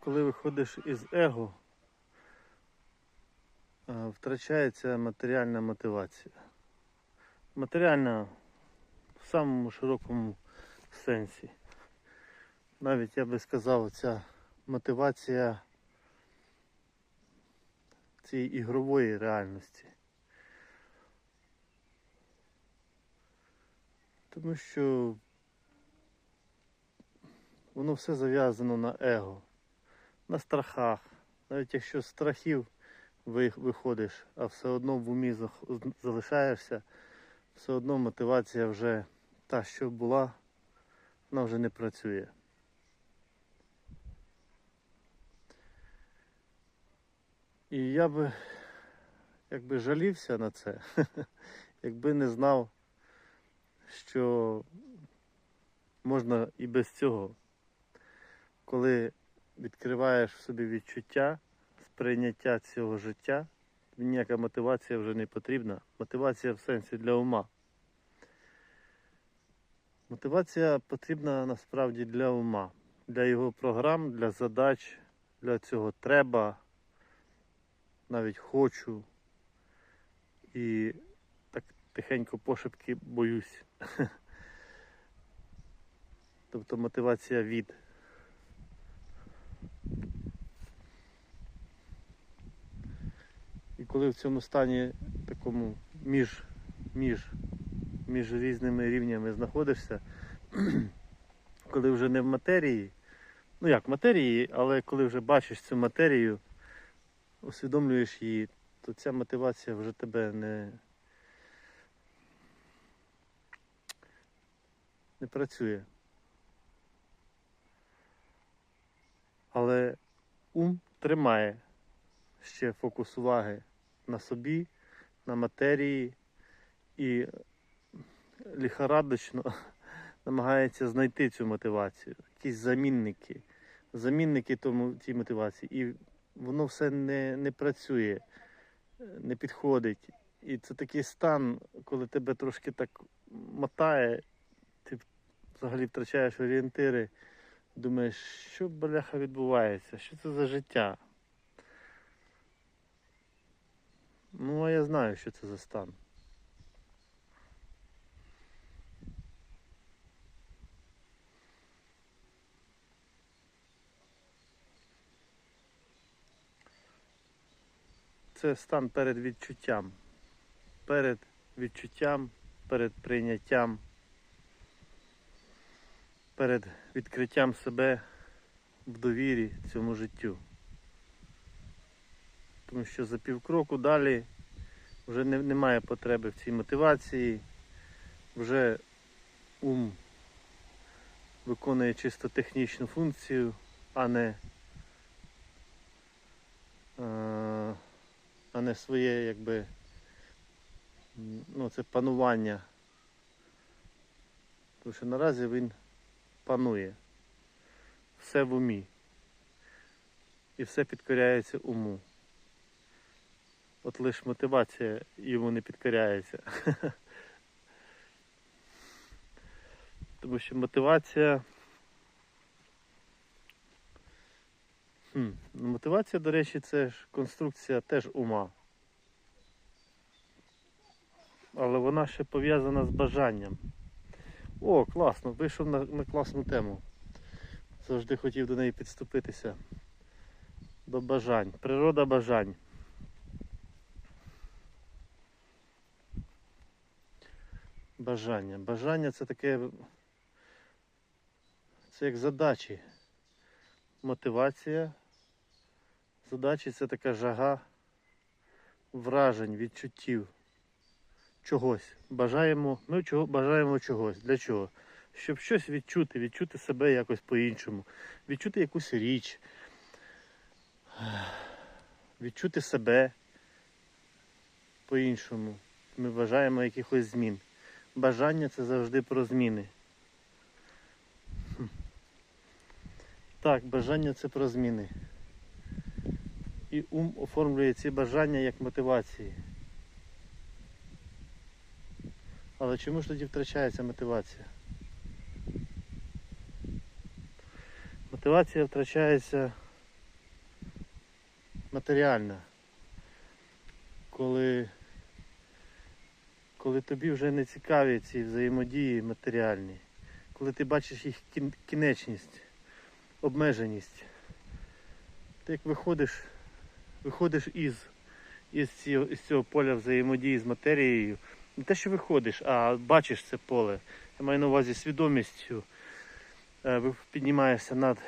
коли виходиш із его, е, втрачається матеріальна мотивація. Матеріальна в самому широкому сенсі. Навіть я би сказав, ця мотивація цієї ігрової реальності. Тому що воно все зав'язано на его, на страхах. Навіть якщо з страхів виходиш, а все одно в умі залишаєшся, все одно мотивація вже та, що була, вона вже не працює. І я би якби жалівся на це, якби не знав, що можна і без цього, коли відкриваєш в собі відчуття, сприйняття цього життя, ніяка мотивація вже не потрібна. Мотивація в сенсі для ума. Мотивація потрібна насправді для ума, для його програм, для задач, для цього треба, навіть хочу. І так тихенько пошепки боюсь. Тобто мотивація від. Коли в цьому стані такому між, між, між різними рівнями знаходишся, коли вже не в матерії, ну як в матерії, але коли вже бачиш цю матерію, усвідомлюєш її, то ця мотивація вже тебе не, не працює. Але ум тримає ще фокус уваги на собі, на матерії і ліхорадочно намагається знайти цю мотивацію, якісь замінники, замінники тому тій мотивації. І воно все не, не працює, не підходить. І це такий стан, коли тебе трошки так мотає, ти взагалі втрачаєш орієнтири, думаєш, що бляха відбувається, що це за життя. Ну, а я знаю, що це за стан. Це стан перед відчуттям. Перед відчуттям, перед прийняттям, перед відкриттям себе в довірі цьому життю. Тому що за півкроку далі вже не, немає потреби в цій мотивації, вже ум виконує чисто технічну функцію, а не, е, а не своє якби ну, це панування. Тому що наразі він панує. Все в умі. І все підкоряється уму. От лише мотивація йому не підкоряється. Тому що мотивація. Хм. ну, Мотивація, до речі, це ж конструкція теж ума. Але вона ще пов'язана з бажанням. О, класно, вийшов на, на класну тему. Завжди хотів до неї підступитися. До бажань. Природа бажань. Бажання. Бажання це таке. Це як задачі. Мотивація. Задачі це така жага вражень, відчуттів. Чогось. Бажаємо, ми чого, бажаємо чогось. Для чого? Щоб щось відчути, відчути себе якось по-іншому, відчути якусь річ, відчути себе по-іншому. Ми бажаємо якихось змін. Бажання це завжди про зміни. Так, бажання це про зміни. І ум оформлює ці бажання як мотивації. Але чому ж тоді втрачається мотивація? Мотивація втрачається матеріальна. Коли, коли тобі вже не цікаві ці взаємодії матеріальні, коли ти бачиш їх кінечність, обмеженість, ти як виходиш, виходиш із, із, цього, із цього поля взаємодії з матерією, не те, що виходиш, а бачиш це поле. Я маю на увазі свідомістю. Е, піднімаєшся над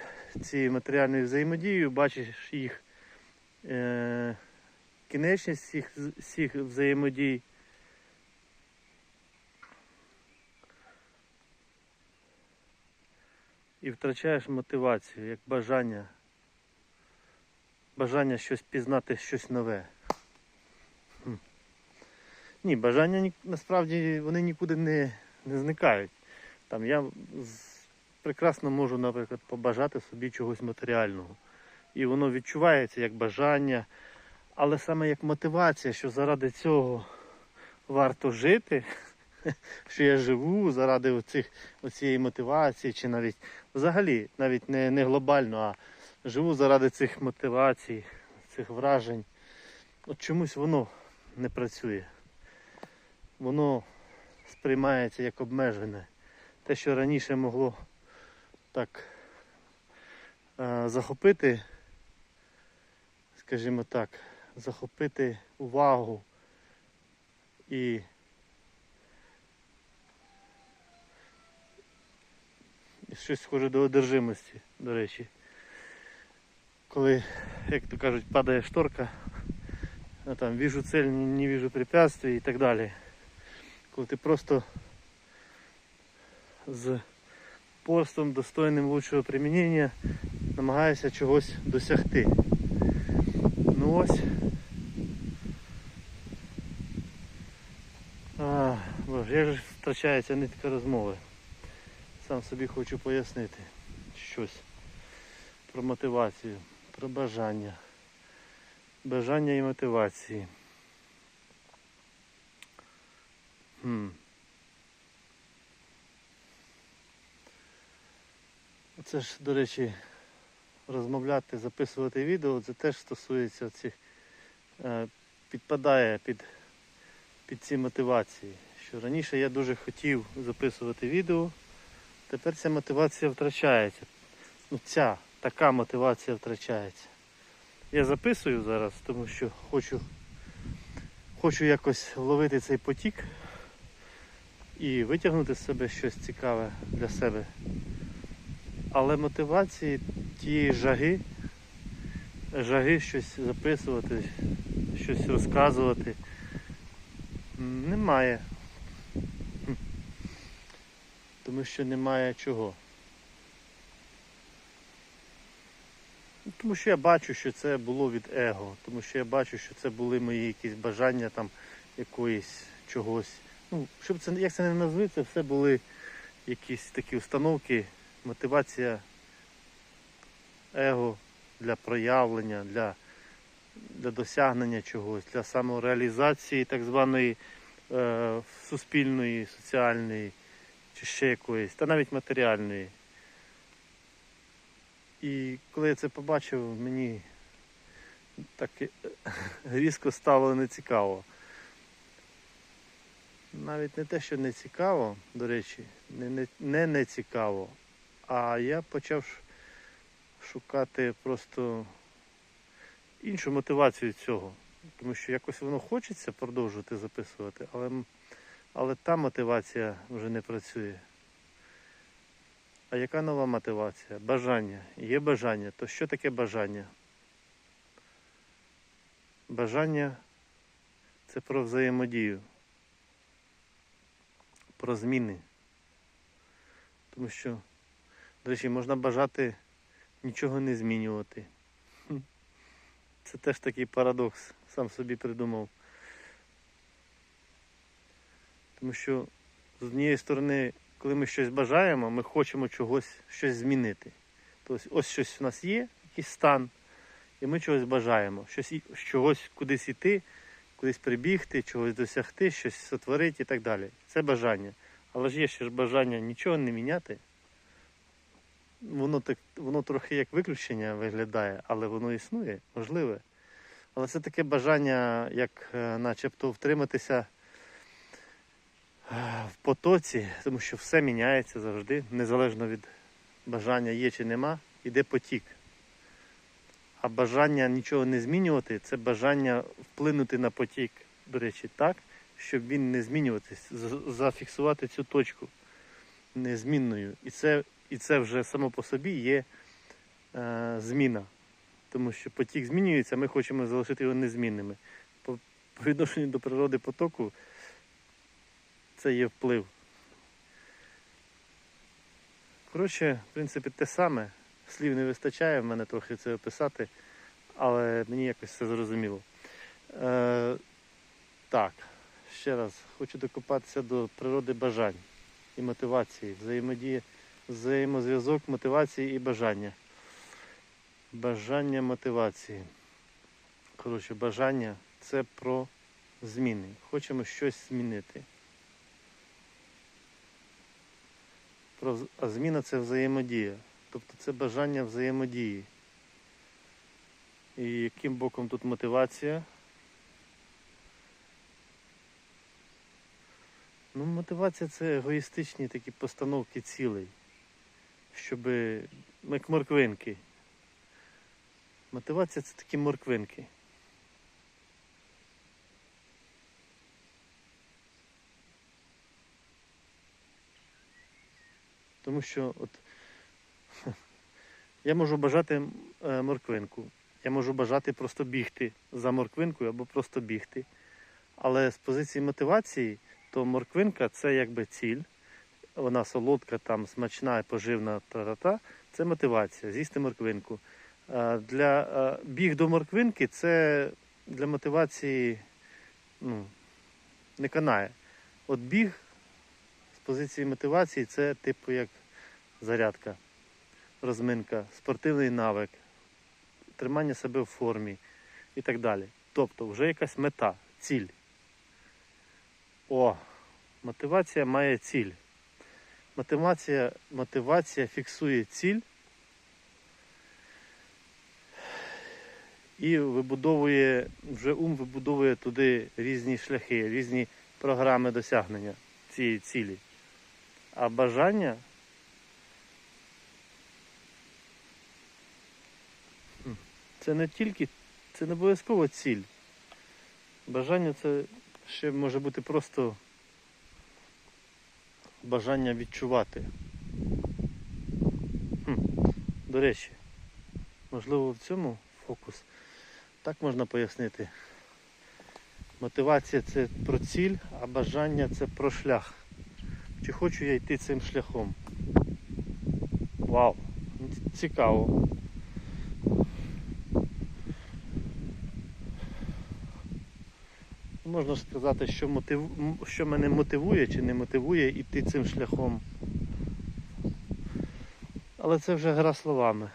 цією матеріальною взаємодією, бачиш їх е, кінечність всіх, всіх взаємодій. І втрачаєш мотивацію, як бажання. Бажання щось пізнати, щось нове. Ні, бажання насправді вони нікуди не, не зникають. Там я прекрасно можу, наприклад, побажати собі чогось матеріального. І воно відчувається як бажання, але саме як мотивація, що заради цього варто жити, що я живу заради оцих, оцієї мотивації, чи навіть взагалі, навіть не, не глобально, а живу заради цих мотивацій, цих вражень. От чомусь воно не працює. Воно сприймається як обмежене. Те, що раніше могло так е, захопити, скажімо так, захопити увагу і щось схоже до одержимості, до речі. Коли, як то кажуть, падає шторка, а там віжу цель, не, віжу препятствий і так далі. Коли ти просто з постом достойним лучшого примінення намагаєшся чогось досягти. Ну ось. А, боже, як же втрачається нитка розмови. Сам собі хочу пояснити щось про мотивацію, про бажання. Бажання і мотивації. Хм. Це ж, до речі, розмовляти, записувати відео, це теж стосується цих, е, підпадає під, під ці мотивації. Що раніше я дуже хотів записувати відео, тепер ця мотивація втрачається. Ну, ця така мотивація втрачається. Я записую зараз, тому що хочу, хочу якось вловити цей потік і витягнути з себе щось цікаве для себе. Але мотивації тієї жаги, жаги щось записувати, щось розказувати немає. Тому що немає чого. Тому що я бачу, що це було від его, тому що я бачу, що це були мої якісь бажання там якоїсь чогось. Ну, щоб це як це не назви, це все були якісь такі установки, мотивація его для проявлення, для, для досягнення чогось, для самореалізації так званої е, суспільної, соціальної чи ще якоїсь, та навіть матеріальної. І коли я це побачив, мені так е, різко стало нецікаво. Навіть не те, що не цікаво, до речі, не, не, не нецікаво, а я почав шукати просто іншу мотивацію цього. Тому що якось воно хочеться продовжувати записувати, але, але та мотивація вже не працює. А яка нова мотивація? Бажання. Є бажання. То що таке бажання? Бажання це про взаємодію, про зміни. Тому що, до речі, можна бажати нічого не змінювати. Це теж такий парадокс, сам собі придумав. Тому що з однієї сторони, коли ми щось бажаємо, ми хочемо чогось щось змінити. Тобто ось щось у нас є, якийсь стан, і ми чогось бажаємо, щось, чогось кудись іти, кудись прибігти, чогось досягти, щось сотворити і так далі. Це бажання. Але ж є ще ж бажання нічого не міняти. Воно так, воно трохи як виключення виглядає, але воно існує, можливе. Але це таке бажання, як е, начебто втриматися в потоці, тому що все міняється завжди, незалежно від бажання є чи нема, іде потік. А бажання нічого не змінювати це бажання вплинути на потік, до речі, так, щоб він не змінюватись, зафіксувати цю точку незмінною. І це, і це вже само по собі є е, зміна. Тому що потік змінюється, ми хочемо залишити його незмінними. По, по відношенню до природи потоку це є вплив. Коротше, в принципі, те саме. Слів не вистачає в мене трохи це описати, але мені якось все зрозуміло. Е, так, ще раз хочу докопатися до природи бажань і мотивації, взаємодії, взаємозв'язок мотивації і бажання. Бажання мотивації. Коротше, бажання це про зміни. Хочемо щось змінити. Про, а зміна це взаємодія. Тобто це бажання взаємодії. І яким боком тут мотивація? Ну, мотивація це егоїстичні такі постановки цілей. Щоб як морквинки. Мотивація це такі морквинки. Тому що от я можу бажати е, морквинку. Я можу бажати просто бігти за морквинкою або просто бігти. Але з позиції мотивації, то морквинка це якби ціль. Вона солодка, там, смачна, поживна та-та-та. Це мотивація, з'їсти морквинку. Е, Для е, біг до морквинки це для мотивації ну, не канає. От біг з позиції мотивації це типу як зарядка, розминка, спортивний навик, тримання себе в формі і так далі. Тобто вже якась мета, ціль. О, мотивація має ціль. Мотивація, мотивація фіксує ціль і вибудовує, вже ум вибудовує туди різні шляхи, різні програми досягнення цієї цілі. А бажання це не тільки, це не обов'язково ціль. Бажання це ще може бути просто бажання відчувати. Хм, До речі, можливо в цьому фокус так можна пояснити. Мотивація це про ціль, а бажання це про шлях. Чи хочу я йти цим шляхом? Вау! Цікаво. Можна сказати, що, мотив... що мене мотивує чи не мотивує йти цим шляхом. Але це вже гра словами.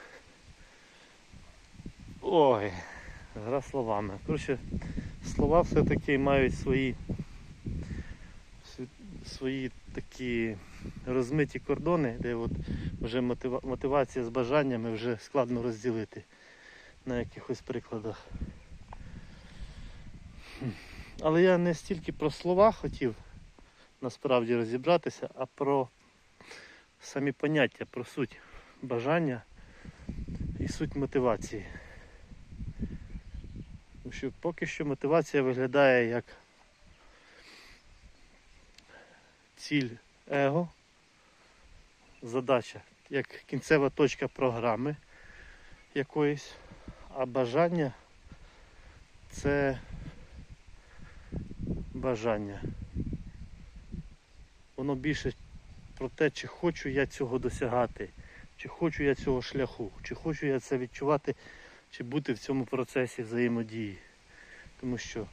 Ой, гра словами. Коротше, слова все-таки мають свої, свої такі розмиті кордони, де от вже мотива... мотивація з бажаннями вже складно розділити на якихось прикладах. Але я не стільки про слова хотів насправді розібратися, а про самі поняття, про суть бажання і суть мотивації. Тому що поки що мотивація виглядає як ціль его, задача, як кінцева точка програми якоїсь, а бажання це бажання. Воно більше про те, чи хочу я цього досягати, чи хочу я цього шляху, чи хочу я це відчувати, чи бути в цьому процесі взаємодії. Тому що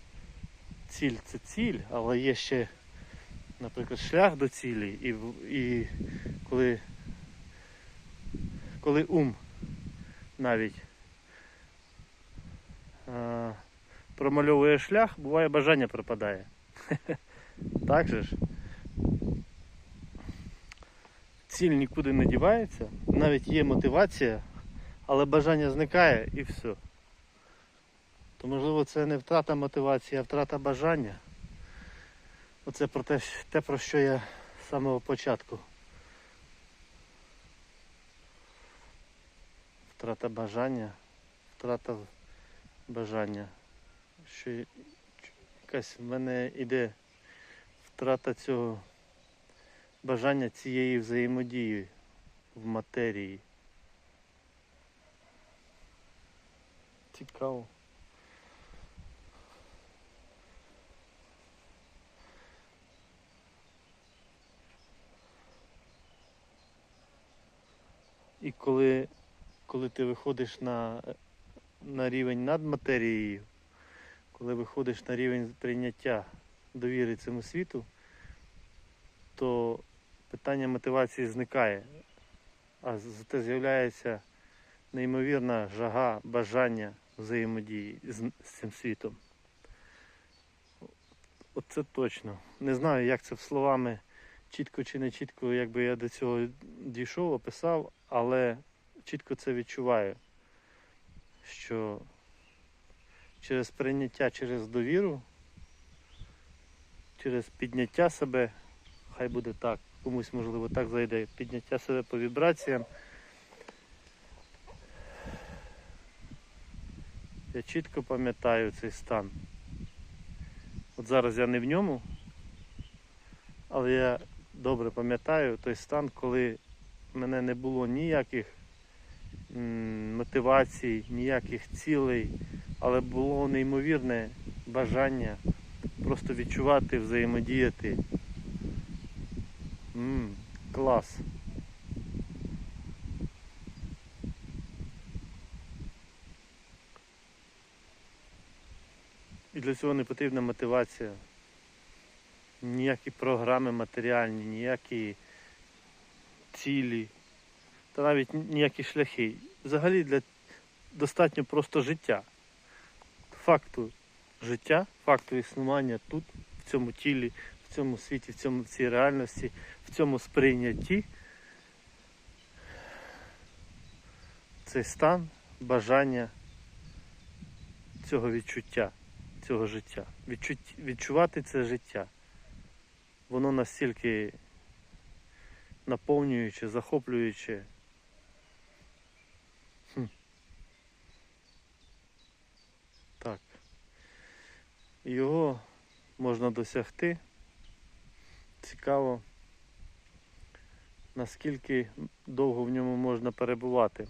ціль це ціль, але є ще, наприклад, шлях до цілі, і, і коли, коли ум навіть а, промальовує шлях, буває бажання пропадає. Так же ж? Ціль нікуди не дівається, навіть є мотивація, але бажання зникає і все. то можливо це не втрата мотивації, а втрата бажання. Оце про те, те, про що я з самого початку. Втрата бажання, втрата бажання. Що якась в мене іде втрата цього бажання цієї взаємодії в матерії. Цікаво. І коли, коли ти виходиш на, на рівень над матерією, коли виходиш на рівень прийняття довіри цьому світу, то питання мотивації зникає, а зате з'являється неймовірна жага, бажання взаємодії з, цим світом. Оце точно. Не знаю, як це словами чітко чи не чітко, якби я до цього дійшов, описав, але чітко це відчуваю, що через прийняття, через довіру, через підняття себе, хай буде так, комусь можливо так зайде, підняття себе по вібраціям. Я чітко пам'ятаю цей стан. От зараз я не в ньому, але я добре пам'ятаю той стан, коли в мене не було ніяких мотивацій, ніяких цілей, але було неймовірне бажання просто відчувати, взаємодіяти. М, клас. І для цього не потрібна мотивація. Ніякі програми матеріальні, ніякі цілі, та навіть ніякі шляхи. Взагалі для достатньо просто життя. Факту життя, факту існування тут, в цьому тілі, в цьому світі, в цьому в цій реальності, в цьому сприйнятті. Цей стан, бажання цього відчуття цього життя. Відчуть, відчувати це життя. Воно настільки наповнююче, захоплююче. Хм. Так. Його можна досягти. Цікаво, наскільки довго в ньому можна перебувати.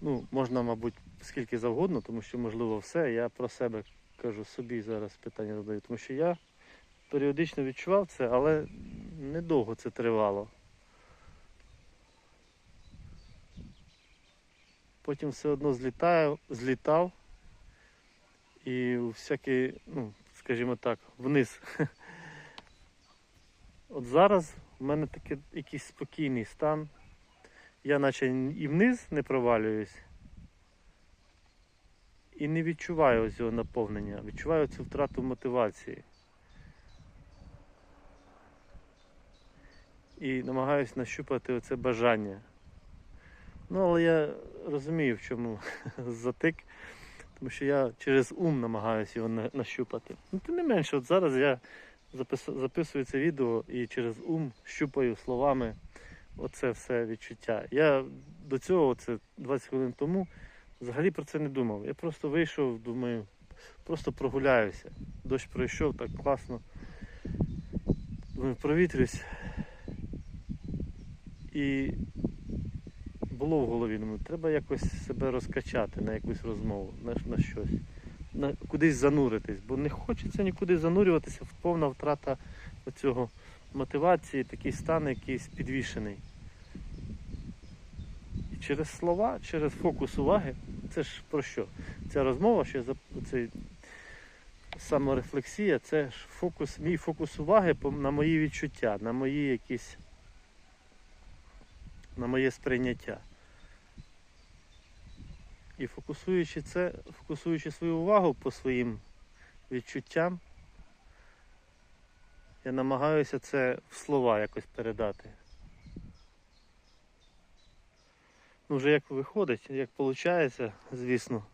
Ну, можна, мабуть, скільки завгодно, тому що, можливо, все. Я про себе кажу собі зараз питання задаю, тому що я періодично відчував це, але недовго це тривало. Потім все одно злітаю, злітав і всякі, ну, скажімо так, вниз. От зараз в мене такий якийсь спокійний стан. Я наче і вниз не провалююсь, і не відчуваю ось цього наповнення, відчуваю цю втрату мотивації. І намагаюся нащупати оце бажання. Ну, але я розумію, в чому затик, тому що я через ум намагаюся його на- нащупати. Ну, тим не менше, от зараз я запис- записую це відео і через ум щупаю словами оце все відчуття. Я до цього, це 20 хвилин тому, взагалі про це не думав. Я просто вийшов, думаю, просто прогуляюся. Дощ пройшов так класно. Думаю, провітрюсь. І було в голові, думаю, треба якось себе розкачати на якусь розмову, на, на щось. На, кудись зануритись, бо не хочеться нікуди занурюватися, повна втрата оцього мотивації, такий стан якийсь підвішений. І через слова, через фокус уваги, це ж про що? Ця розмова, що цей саморефлексія, це ж фокус, мій фокус уваги на мої відчуття, на мої якісь, на моє сприйняття. І фокусуючи це, фокусуючи свою увагу по своїм відчуттям, я намагаюся це в слова якось передати. Ну, вже як виходить, як виходить, звісно.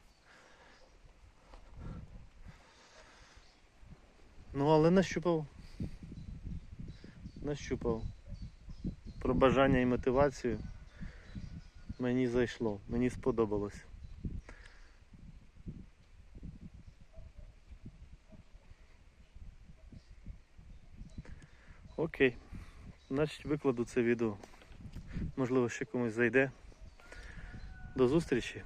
Ну, але нащупав. Нащупав. Про бажання і мотивацію мені зайшло, мені сподобалось. Окей. Значить, викладу це відео. Можливо, ще комусь зайде. До зустрічі.